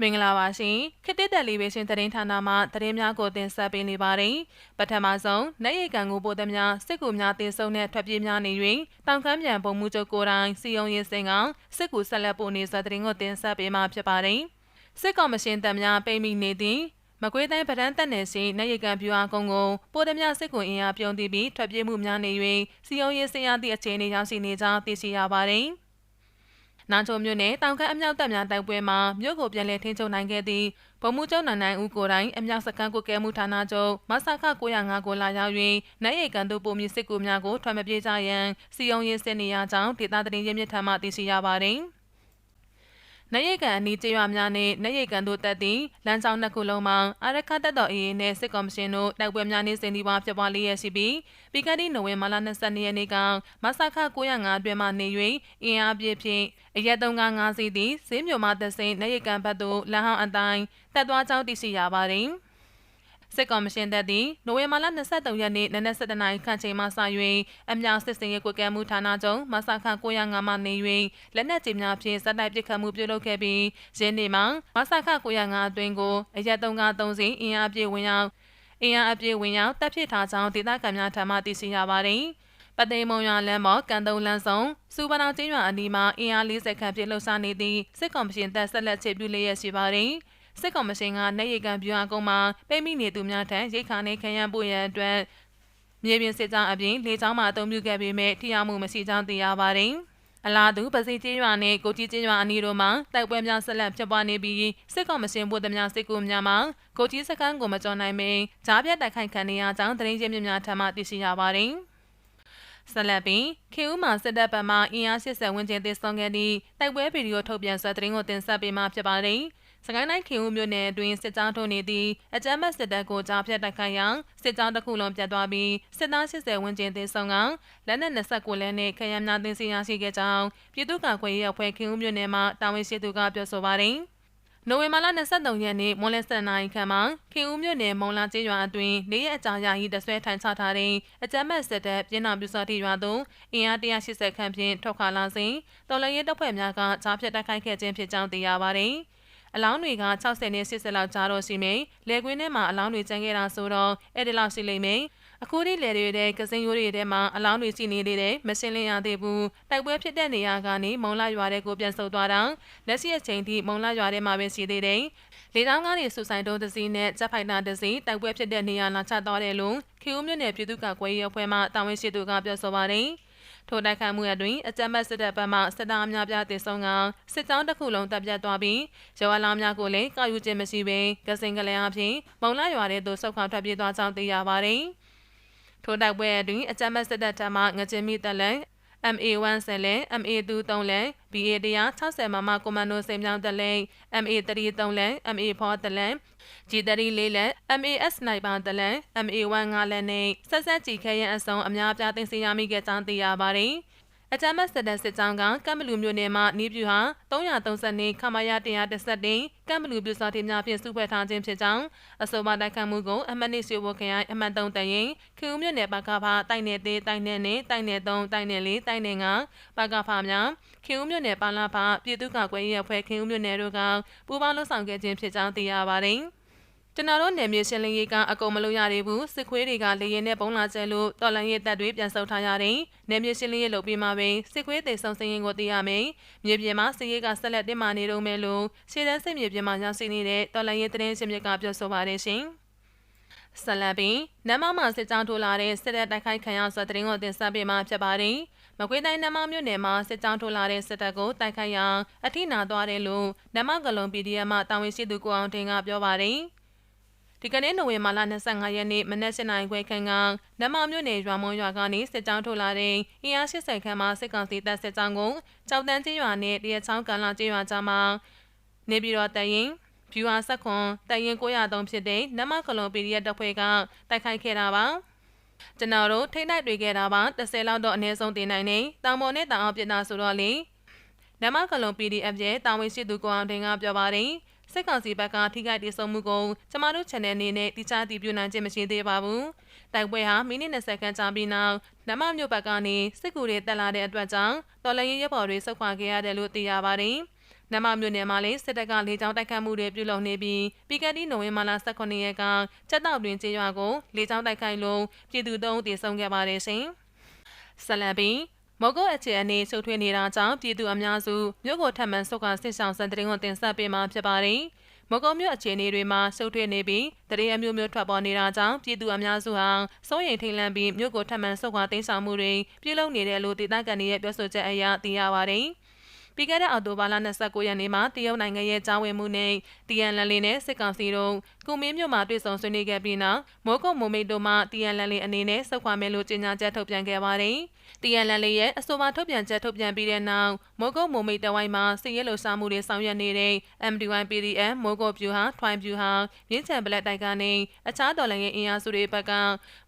မင်္ဂလာပါရှင်ခေတ္တတယ်လီဗေးရှင်းသတင်းဌာနမှသတင်းများကိုတင်ဆက်ပေးနေပါတယ်ပထမဆုံးနိုင်ရိတ်ကန်ကိုပို့သည်များစစ်ကူများတင်ဆုံတဲ့ထွက်ပြေးများနေ၍တောင်ကမ်းပြန်ပုံမှုချုပ်ကိုယ်တိုင်စီယုံရင်စင်ကစစ်ကူဆက်လက်ပို့နေစသတင်းကိုတင်ဆက်ပေးမှာဖြစ်ပါတယ်စစ်ကော်မရှင်တပ်များပိတ်မိနေသည့်မကွေးတိုင်းဗဒန်းတက်နယ်ရှိနိုင်ရိတ်ကန်ပြူအားကုန်းကိုပို့သည်များစစ်ကူအင်အားပြုံးတည်ပြီးထွက်ပြေးမှုများနေ၍စီယုံရင်စင်ရသည့်အခြေအနေရောက်ရှိနေကြောင်းသိရှိရပါတယ်။ နာချိုမြို့နယ်တောင်ခမ်းအမြောက်တပ်များတိုက်ပွဲမှာမြို့ကိုပြန်လည်ထိန်းချုပ်နိုင်ခဲ့သည့်ဗိုလ်မှူးချုပ်နိုင်နိုင်ဦးကိုတိုင်အမြောက်စခန်းကိုကဲမှုဌာနချုပ်မဆခ905ကိုလာရောက်၍နိုင်ရိတ်ကန်တို့ပုံမြင့်စစ်ကူများကိုထွက်မပြေးကြရန်စီယုံရေးစစ်နေရကြောင်းဒေသသတင်းရင်းမြစ်ထံမှသိရှိရပါသည်။ နရိတ်ကန်အနီးကျေးရွာများနှင့်နရိတ်ကန်တို့တက်သည့်လမ်းကြောင်းနှစ်ခုလုံးမှာအာရခတက်တော်အေးနှင့်စစ်ကော်မရှင်တို့တိုက်ပွဲများနှင့်စင်ဒီပါဖြစ်ပွားလျက်ရှိပြီးပြီးခဲ့သည့်နိုဝင်ဘာလ22ရက်နေ့ကမဆခ905အတွင်းမှနေ၍အင်အားပြည့်ဖြင့်အရက်395စီးသည့်ဈေးမြို့မှသက်စိန်နရိတ်ကန်ဘက်သို့လမ်းဟောင်းအတိုင်းတက်သွားကြောင်းသိရှိရပါသည်။ စစ်ကော်မရှင်တပ်သည်နိုဝင်ဘာလ23ရက်နေ့နနက်7:00နာရီခန့်ချိန်မှစ၍အမြောက်စစ်စင်ရေးကွက်ကဲမှုဌာနချုပ်မဆာခ905မှနေ၍လက်နက်ကြီးများဖြင့်စက်တိုက်ပစ်ခတ်မှုပြုလုပ်ခဲ့ပြီးယင်းနေ့မှာမဆာခ905အတွင်းကိုအရက်303စီအင်အားပြည့်ဝင်ရောက်အင်အားအပြည့်ဝင်ရောက်တပ်ဖြစ်ထားကြောင်းဒေသခံများထံမှသိရှိရပါသည်ပသိမ်မုံရွာလမ်းပေါ်ကန်တုံလမ်းဆောင်စူပနောင်ကျင်းရွာအနီးမှာအင်အား40ခန့်ပြည့်လှုပ်ရှားနေသည့်စစ်ကောင်မရှင်တပ်ဆက်လက်ချေပြုလျက်ရှိပါသည်။ စစ်ကောင်မရှင်ကနေရိတ်ကန်ပြူအကုန်းမှာပိတ်မိနေသူများထံရိတ်ခါနေခရမ်းပို့ရန်အတွက်မြေပြင်စစ်ကြောင်းအပြင်လေကြောင်းမှအသုံးပြုခဲ့ပေမဲ့ထိရောက်မှုမရှိကြောင်းသိရပါတယ်။အလားတူပစိကျေးရွာနဲ့ကိုကြီးကျေးရွာအနီးတို့မှာတိုက်ပွဲများဆက်လက်ဖြစ်ပွားနေပြီးစစ်ကောင်မရှင်ဗိုလ်တပ်များစစ်ကူများမှာကိုကြီးစခန်းကိုမကျော်နိုင်မင်းဂျားပြတ်တိုက်ခိုက်ခံနေရကြောင်းသတင်းရင်းမြစ်များထံမှသိရှိရပါတယ်။ဆက်လက်ပြီးခေဦးမှာစစ်တပ်ဗမာအင်အား80ဝန်းကျင်တည်ဆောင်ခဲ့သည့်တိုက်ပွဲဗီဒီယိုထုတ်ပြန်စွာသတင်းကိုတင်ဆက်ပေးမှာဖြစ်ပါတယ်။ စကိုင်းတိုင်းခင်ဦးမြို့နယ်အတွင်းစစ်ကြောင်းထုတ်နေသည့်အကြမ်းဖက်စစ်တပ်ကိုကြားဖြတ်တိုက်ခိုက်ရာစစ်ကြောင်းတစ်ခုလုံးပြတ်သွားပြီးစစ်သား80ဝန်းကျင်သေဆုံးကလက်နက်29လက်နဲ့ခရမ်းများသိမ်းဆည်းရရှိခဲ့ကြောင်းပြည်သူ့ကာကွယ်ရေးအဖွဲ့ခင်ဦးမြို့နယ်မှတာဝန်ရှိသူကပြောဆိုပါတယ်။နိုဝင်ဘာလ23ရက်နေ့မွန်လယ်7နာရီခန့်မှာခင်ဦးမြို့နယ်မုံလာကျေးရွာအတွင်းနေရအကြာရာကြီးတဆွဲထိုင်ချထားတဲ့အကြမ်းမဲ့စစ်တပ်ပြည်နာပြူစောတိရွာသို့အင်အား180ခန့်ဖြင့်ထုတ်ခါလာစဉ်တော်လရဲတပ်ဖွဲ့များကကြားဖြတ်တိုက်ခိုက်ခဲ့ခြင်းဖြစ်ကြောင်းသိရပါတယ်။ အလောင်းတွေက60နဲ့80လောက်ကြားတော့ရှိမယ်။လေကွင်းထဲမှာအလောင်းတွေကျန်ခဲ့တာဆိုတော့အဲ့ဒီလောက်ရှိလိမ့်မယ်။အခုဒီလေတွေတဲ့ကစင်ရိုးတွေထဲမှာအလောင်းတွေရှိနေသေးတယ်မရှင်းလင်းရသေးဘူး။တိုက်ပွဲဖြစ်တဲ့နေရာကနေမုံလာရွာတဲ့ကိုပြန်ဆုတ်သွားတာလက်ရှိအချိန်ထိမုံလာရွာထဲမှာပဲရှိသေးတယ်။လေတောင်းကားတွေဆူဆိုင်တုံးတစ်စီးနဲ့ဂျက်ဖိုက်တာတစ်စီးတိုက်ပွဲဖြစ်တဲ့နေရာလာချသွားတယ်လို့ခေဦးမြို့နယ်ပြည်သူ့ကာကွယ်ရေးအဖွဲ့မှတာဝန်ရှိသူကပြောဆိုပါတယ်။ ထိုတိုက်ခိုက်မှုအတွင်းအကြမ်းဖက်စစ်တပ်ဘက်မှစစ်သားများပြားတည်ဆုံကစစ်ကြောင်းတစ်ခုလုံးတပ်ပြတ်သွားပြီးရောအလောင်းများကိုလည်းကောက်ယူခြင်းမရှိဘဲကစင်ကလေးအဖြစ်မုံလာရွာတဲ့သို့ဆုတ်ခွာထွက်ပြေးသွားကြောင်းသိရပါတယ်။ထိုတိုက်ပွဲအတွင်းအကြမ်းဖက်စစ်တပ်ထံမှငကြင်းမိတက်လန် MA1 ဆယ်လဲ MA2 3လဲ BA 160မမကွန်မန်ဒိုစိန်မြောင်းတလဲ MA3 3လဲ MA4 တလဲ G3 လေးလဲ MAS နိုင်ပါတလဲ MA1 5လဲနဲ့ဆက်ဆက်ကြည့်ခဲရင်အစုံအများပြားသိသိရမိခဲ့ကြောင်းသိရပါတယ်။ အကြမ်းမဲ့စစ်တပ်စစ်ကြောင်းကကမ်ဘလူမြို့နယ်မှာနေပြူဟာ330နေခမာယာ130တင်ကမ်ဘလူပြူစာတီများဖြင့်စုဖွဲ့ထားခြင်းဖြစ်ကြောင်းအဆိုပါတိုက်ခတ်မှုကိုအမတ်နေစီဝခရိုင်အမတ်3တရင်ခင်ဦးမြို့နယ်ပါကဖာတိုက်နယ်သေးတိုက်နယ်နဲ့တိုက်နယ်3တိုက်နယ်4တိုက်နယ်5ပါကဖာများခင်ဦးမြို့နယ်ပါလာဖာပြည်သူ့ကာကွယ်ရေးအဖွဲ့ခင်ဦးမြို့နယ်တို့ကပူးပေါင်းလှုပ်ဆောင်ခဲ့ခြင်းဖြစ်ကြောင်းသိရပါတယ်။ ကျွန်တော်တို့နယ်မြေရှင်းလင်းရေးကအကုန်မလုပ်ရသေးဘူးစစ်ခွေးတွေကလေရင်နဲ့ပုံလာကျဲလို့တော်လန်ရေးတပ်တွေပြန်ဆုတ်ထားရတယ်နယ်မြေရှင်းလင်းရေးလုပ်ပြီးမှပဲစစ်ခွေးတေဆုံစင်းရင်ကိုသိရမယ်မြေပြင်မှာစစ်ရေးကဆက်လက်တင်မာနေတော့မယ်လို့ရှေ့တန်းစစ်မြေပြင်မှာရောက်ရှိနေတဲ့တော်လန်ရေးသတင်းရှင်မြစ်ကပြောဆိုပါတယ်ရှင်ဆလန်ပင်နမမစစ်ကြောင်းထိုးလာတဲ့စစ်တပ်တိုက်ခိုက်ခံရဆိုတဲ့သတင်းကိုတင်ဆက်ပေးမှာဖြစ်ပါတယ်မကွေးတိုင်းနမမြို့နယ်မှာစစ်ကြောင်းထိုးလာတဲ့စစ်တပ်ကိုတိုက်ခိုက်ရာအထိနာသွားတယ်လို့နမကလုံ PDF မှတာဝန်ရှိသူကိုအောင်တင်ကပြောပါတယ်။ ဒီကနေ့နိုဝင်ဘာလ25ရက်နေ့မနက်7:00နာရီခွဲခန့်ကနမမြို့နယ်ရွာမုံရွာကနေစစ်ကြောင်းထုတ်လာတဲ့အင်အား80ခန့်မှစစ်ကောင်စီတပ်စစ်ကြောင်းကိုကြောက်တန်းကျေးရွာနဲ့တရချောင်းကန်လာကျေးရွာကြားမှာနေပြည်တော်တရင်ဖြူအားဆက်ခွန်တရင်903ဖြစ်တဲ့နမကလုံ PDF တပ်ဖွဲ့ကတိုက်ခိုက်ခဲ့တာပါကျွန်တော်တို့ထိနိုင်တွေ့ခဲ့တာပါ30လောက်တော့အနည်းဆုံးတင်နိုင်နေတောင်ပေါ်နဲ့တောင်အောင်ပြစ်တာဆိုတော့လေနမကလုံ PDF ရဲ့တာဝန်ရှိသူကိုအောင်တင်ကပြောပါတယ် စစ်ကောင်စီဘက်ကထိခိုက်ဒေဆုံးမှုကိုကျမတို့ channel အနေနဲ့တိကျတည်ပြုနိုင်ခြင်းမရှိသေးပါဘူး။တိုက်ပွဲဟာမိနစ်20ခန့်ကြာပြီးနောက်နမမြို့ဘက်ကနေစစ်ကူတွေတက်လာတဲ့အတွက်ကြောင့်တော်လရင်ရဲဘော်တွေဆုတ်ခွာခဲ့ရတယ်လို့သိရပါတယ်။နမမြို့နယ်မှာလည်းစစ်တပ်ကလေကြောင်းတိုက်ခတ်မှုတွေပြုလုပ်နေပြီးပြီးခဲ့တဲ့နိုဝင်ဘာလ18ရက်ကချက်တောက်တွင်ကျေးရွာကိုလေကြောင်းတိုက်ခိုက်လို့ပြည်သူသုံးဦးသေဆုံးခဲ့ပါတယ်ရှင်။ဆက်လက်ပြီး မော်ဂိုအခြေအနေရှုပ်ထွေးနေတာကြောင့်ပြည်သူအများစုမြို့ကိုထပ်မံဆုတ်ခွာဆစ်ဆောင်စံတရင်ကိုတင်ဆက်ပေးမှာဖြစ်ပါတယ်။မကုံမြို့အခြေအနေတွေမှာရှုပ်ထွေးနေပြီးတရေအမျိုးမျိုးထွက်ပေါ်နေတာကြောင့်ပြည်သူအများစုဟာစိုးရိမ်ထိတ်လန့်ပြီးမြို့ကိုထပ်မံဆုတ်ခွာသိမ်းဆောင်မှုတွေပြုလုပ်နေတယ်လို့ဒေသခံတွေရဲ့ပြောဆိုချက်အရသိရပါတယ်။ ပြီးခဲ့တဲ့အောက်တိုဘာလ29ရက်နေ့မှာတရုတ်နိုင်ငံရဲ့ကြားဝင်မှုနဲ့တီယန်လန်လီနဲ့စစ်ကောင်စီတို့ကုမင်းမြို့မှာတွေ့ဆုံဆွေးနွေးခဲ့ပြီးနောက်မိုးကုတ်မိုမိတ်တို့မှတီယန်လန်လီအနေနဲ့စုခွာမယ်လို့ကြေညာချက်ထုတ်ပြန်ခဲ့ပါတယ်။တီယန်လန်လီရဲ့အဆိုပါထုတ်ပြန်ချက်ထုတ်ပြန်ပြီးတဲ့နောက်မိုးကုတ်မိုမိတ်တဝိုင်းမှာစစ်ရဲလှုပ်ရှားမှုတွေဆောင်ရွက်နေတဲ့ MDY PDF မိုးကုတ်ပြူဟာထွိုင်းပြူဟာမြင်းချံဘလက်တိုက်ကနေအခြားတော်လှန်ရေးအင်အားစုတွေဘက်က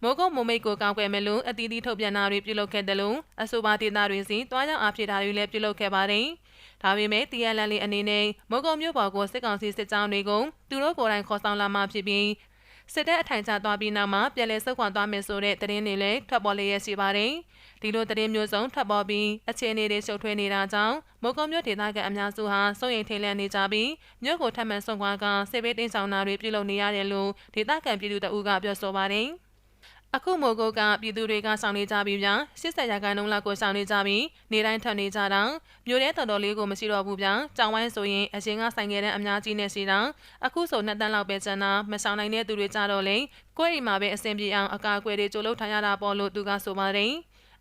မိုးကုတ်မိုမိတ်ကိုကောင်းကွယ်မယ်လို့အသီးသီးထုတ်ပြန်တာတွေပြုလုပ်ခဲ့တယ်လို့အဆိုပါဒေသတွေစီတွားကြောင်အားဖြည့်တာတွေလည်းပြုလုပ်ခဲ့ပါတယ်။ဒါပေမဲ့ TLL အနေနဲ့မုံကုံမြို့ပေါ်ကိုစစ်ကောင်စီစစ်ကြောင်းတွေကိုသူတို့ကိုယ်တိုင်ခေါ်ဆောင်လာမှဖြစ်ပြီးစစ်တပ်အထိုင်ချသွားပြီးနောက်မှာပြည်လဲဆုတ်ခွာသွားမယ်ဆိုတဲ့သတင်းတွေလည်းထွက်ပေါ်လျက်ရှိပါတယ်။ဒီလိုသတင်းမျိုးစုံထွက်ပေါ်ပြီးအခြေအနေတွေရှုပ်ထွေးနေတာကြောင့်မုံကုံမြို့ဒေသခံအများစုဟာစိုးရိမ်ထိတ်လန့်နေကြပြီးမြို့ကိုထပ်မံဆုံးခွာကစစ်ဘေးတင်းဆောင်တာတွေပြုလုပ်နေရတယ်လို့ဒေသခံပြည်သူတအုပ်ကပြောဆိုပါတယ်။ အခုမိုကိုကပြည်သူတွေကဆောင်နေကြပြီးဗျာ80ရာခိုင်နှုန်းလောက်ကိုဆောင်နေကြပြီးနေတိုင်းထွက်နေကြတာမြို့ထဲတော်တော်လေးကိုမရှိတော့ဘူးဗျာကြောင်ဝိုင်းဆိုရင်အရင်ကဆိုင်ခဲ့တဲ့အများကြီးနဲ့စီတာအခုဆိုနှစ်တန်းလောက်ပဲကျန်တာမဆောင်နိုင်တဲ့သူတွေကြတော့လေကိုယ့်အိမ်မှာပဲအဆင်ပြေအောင်အကာအကွယ်တွေကြိုးလုပ်ထားရတာပေါ့လို့သူကဆိုပါတယ်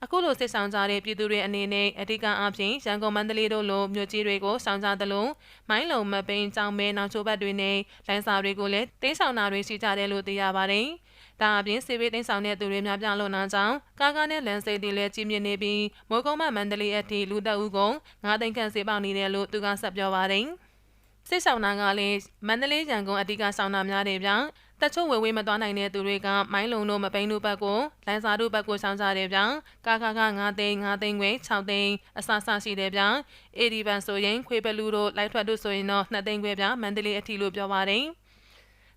အခုလိုစစ်ဆောင်ကြတဲ့ပြည်သူတွေအနေနဲ့အဓိကအဖြစ်ရန်ကုန်မန္တလေးတို့လိုမြို့ကြီးတွေကိုဆောင်ကြသလိုမိုင်းလုံမပိန်ကြောင်မဲနောက်ချိုးဘက်တွေနဲ့လိုင်းစာတွေကိုလည်းတင်းဆောင်တာတွေရှိကြတယ်လို့သိရပါတယ်။ ဒါအပြင်စေဘေးသိမ်းဆောင်တဲ့သူတွေများပြားလွန်နာကြောင်းကားကားနဲ့လမ်းစိတ်တွေလည်းကြီးမြင့်နေပြီးမိုးကုံးမမန္တလေးအထိလူတက်ဦးကိုငါးသိန်းခန့်စေပေါက်နေတယ်လို့သူကဆက်ပြောပါတယ်စစ်ဆောင်နာကလည်းမန္တလေးရန်ကုန်အဓိကဆောင်နာများတယ်ဗျတချို့ဝေဝေးမသွားနိုင်တဲ့သူတွေကမိုင်းလုံတို့မပိန်းတို့ဘက်ကိုလိုင်းစာတို့ဘက်ကိုဆောင်ကြတယ်ဗျကာကာက9သိန်း9သိန်းခွဲ6သိန်းအဆအဆရှိတယ်ဗျအေဒီဘန်ဆိုရင်ခွေပလူတို့လိုက်ထွက်တို့ဆိုရင်တော့2သိန်းခွဲဗျမန္တလေးအထိလို့ပြောပါတယ်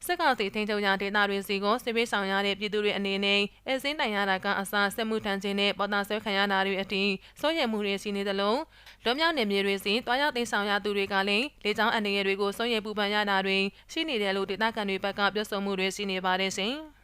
စစ်ကောင်စီထိန်းချုပ်ရာဒေသတွေစီကိုစစ်ပေးဆောင်ရတဲ့ပြည်သူတွေအနေနဲ့အစင်းတိုင်ရတာကအစားစစ်မှုထမ်းခြင်းနဲ့ပေါ်တာဆွဲခံရတာတွေအထိစိုးရိမ်မှုတွေရှိနေသလိုလွန်မြောက်နေမြေတွေစီတွားရောက်သိမ်းဆောင်ရသူတွေကလည်းလေကြောင်းအနေရတွေကိုစိုးရိမ်ပူပန်ရတာတွေရှိနေတယ်လို့ဒေသခံတွေဘက်ကပြောဆိုမှုတွေရှိနေပါတယ်ရှင်။